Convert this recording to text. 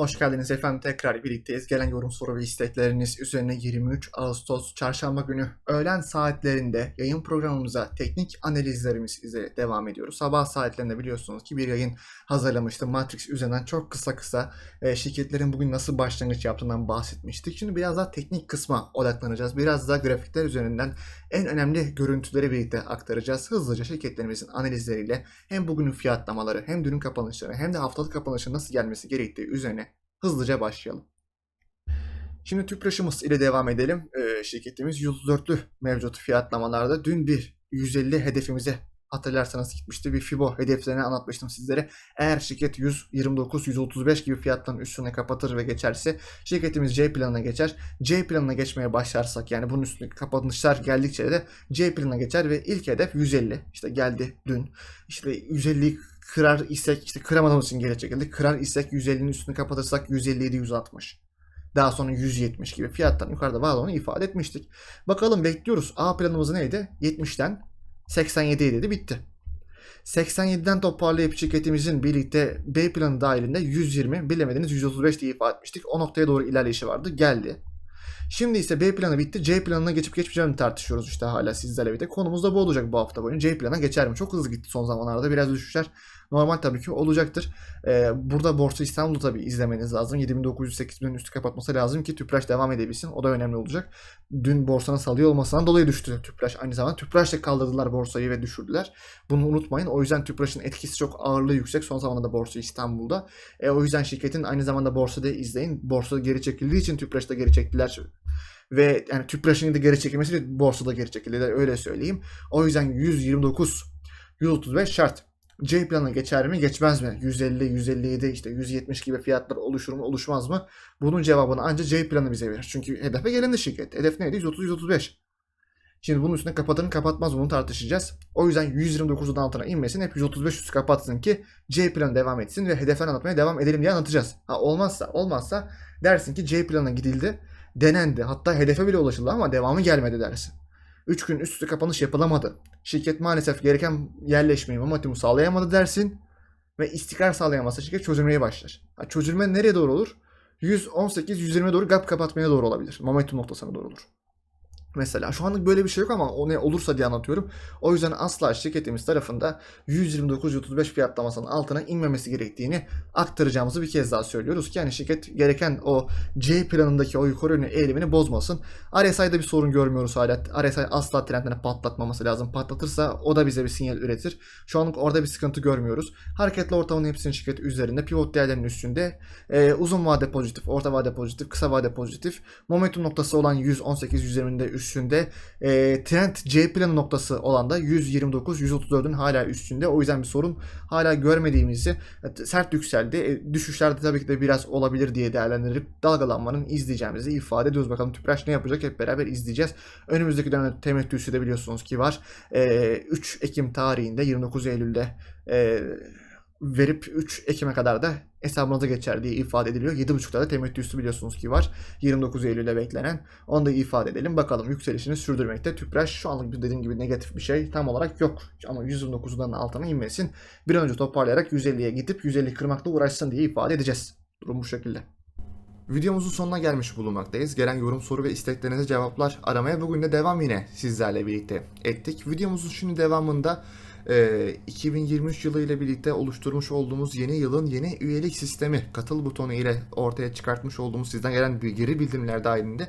Hoş geldiniz efendim tekrar birlikteyiz. Gelen yorum soru ve istekleriniz üzerine 23 Ağustos çarşamba günü öğlen saatlerinde yayın programımıza teknik analizlerimiz ile devam ediyoruz. Sabah saatlerinde biliyorsunuz ki bir yayın hazırlamıştım. Matrix üzerinden çok kısa kısa e, şirketlerin bugün nasıl başlangıç yaptığından bahsetmiştik. Şimdi biraz daha teknik kısma odaklanacağız. Biraz daha grafikler üzerinden en önemli görüntüleri birlikte aktaracağız. Hızlıca şirketlerimizin analizleriyle hem bugünün fiyatlamaları hem dünün kapanışları hem de haftalık kapanışın nasıl gelmesi gerektiği üzerine hızlıca başlayalım. Şimdi tüpraşımız ile devam edelim. Ee, şirketimiz 134'lü mevcut fiyatlamalarda dün bir 150 hedefimize hatırlarsanız gitmişti. Bir FIBO hedeflerini anlatmıştım sizlere. Eğer şirket 129-135 gibi fiyatların üstüne kapatır ve geçerse şirketimiz C planına geçer. C planına geçmeye başlarsak yani bunun üstüne kapanışlar geldikçe de C planına geçer ve ilk hedef 150. İşte geldi dün. İşte 150'yi kırar isek işte kıramadığımız için geri çekildi. Kırar isek 150'nin üstünü kapatırsak 157 160. Daha sonra 170 gibi fiyattan yukarıda var olduğunu ifade etmiştik. Bakalım bekliyoruz. A planımız neydi? 70'ten 87'ye dedi bitti. 87'den toparlayıp şirketimizin birlikte B planı dahilinde 120 bilemediniz 135 diye ifade etmiştik. O noktaya doğru ilerleyişi vardı. Geldi. Şimdi ise B planı bitti. C planına geçip geçmeyeceğini tartışıyoruz işte hala sizlerle birlikte. Konumuz da bu olacak bu hafta boyunca. C plana geçer mi? Çok hızlı gitti son zamanlarda. Biraz düşüşler normal tabii ki olacaktır. Ee, burada Borsa İstanbul'u tabii izlemeniz lazım. 7908 üstü kapatması lazım ki Tüpraş devam edebilsin. O da önemli olacak. Dün borsanın salıyor olmasından dolayı düştü Tüpraş. Aynı zamanda Tüpraş'la kaldırdılar borsayı ve düşürdüler. Bunu unutmayın. O yüzden Tüpraş'ın etkisi çok ağırlığı yüksek. Son zamanlarda Borsa İstanbul'da. E, o yüzden şirketin aynı zamanda borsada izleyin. Borsada geri çekildiği için Tüpraş'ta geri çektiler ve yani Tüpraş'ın da geri çekilmesi borsada geri çekildi öyle söyleyeyim. O yüzden 129 135 şart. C planına geçer mi geçmez mi? 150, 157 işte 170 gibi fiyatlar oluşur mu oluşmaz mı? Bunun cevabını ancak C planı bize verir. Çünkü hedefe gelindi şirket. Hedef neydi? 130, 135. Şimdi bunun üstüne kapatır kapatmaz bunu tartışacağız. O yüzden 129'un altına inmesin. Hep 135 üstü kapatsın ki C planı devam etsin ve hedeften anlatmaya devam edelim diye anlatacağız. Ha olmazsa olmazsa dersin ki C planına gidildi denendi. Hatta hedefe bile ulaşıldı ama devamı gelmedi dersin. 3 gün üst kapanış yapılamadı. Şirket maalesef gereken yerleşmeyi momentumu sağlayamadı dersin. Ve istikrar sağlayamazsa şirket çözülmeye başlar. Ha, çözülme nereye doğru olur? 118-120 doğru gap kapatmaya doğru olabilir. Momentum noktasına doğru olur. Mesela şu anlık böyle bir şey yok ama o ne olursa diye anlatıyorum. O yüzden asla şirketimiz tarafında 129-135 fiyatlamasının altına inmemesi gerektiğini aktaracağımızı bir kez daha söylüyoruz ki yani şirket gereken o C planındaki o yukarı yönlü eğilimini bozmasın. RSI'de bir sorun görmüyoruz hala. RSI asla trendlerini patlatmaması lazım. Patlatırsa o da bize bir sinyal üretir. Şu anlık orada bir sıkıntı görmüyoruz. Hareketli ortamın hepsinin şirket üzerinde. Pivot değerlerinin üstünde. Ee, uzun vade pozitif, orta vade pozitif, kısa vade pozitif. Momentum noktası olan 118-120'de üstünde. E, trend C planı noktası olan da 129-134'ün hala üstünde. O yüzden bir sorun hala görmediğimizi sert yükseldi. E, düşüşlerde tabii ki de biraz olabilir diye değerlendirip dalgalanmanın izleyeceğimizi ifade ediyoruz. Bakalım Tüpraş ne yapacak hep beraber izleyeceğiz. Önümüzdeki dönemde temettüsü de biliyorsunuz ki var. E, 3 Ekim tarihinde 29 Eylül'de e, verip 3 Ekim'e kadar da hesabınıza geçer diye ifade ediliyor. 7.5'da da temettüsü biliyorsunuz ki var. 29 Eylül'de beklenen. Onu da ifade edelim. Bakalım yükselişini sürdürmekte. Tüpraş şu anlık dediğim gibi negatif bir şey tam olarak yok. Ama 129'dan altına inmesin. Bir önce toparlayarak 150'ye gidip 150 kırmakla uğraşsın diye ifade edeceğiz. Durum bu şekilde. Videomuzun sonuna gelmiş bulunmaktayız. Gelen yorum, soru ve isteklerinize cevaplar aramaya bugün de devam yine sizlerle birlikte ettik. Videomuzun şimdi devamında e, 2023 yılı ile birlikte oluşturmuş olduğumuz yeni yılın yeni üyelik sistemi katıl butonu ile ortaya çıkartmış olduğumuz sizden gelen geri bildirimler dahilinde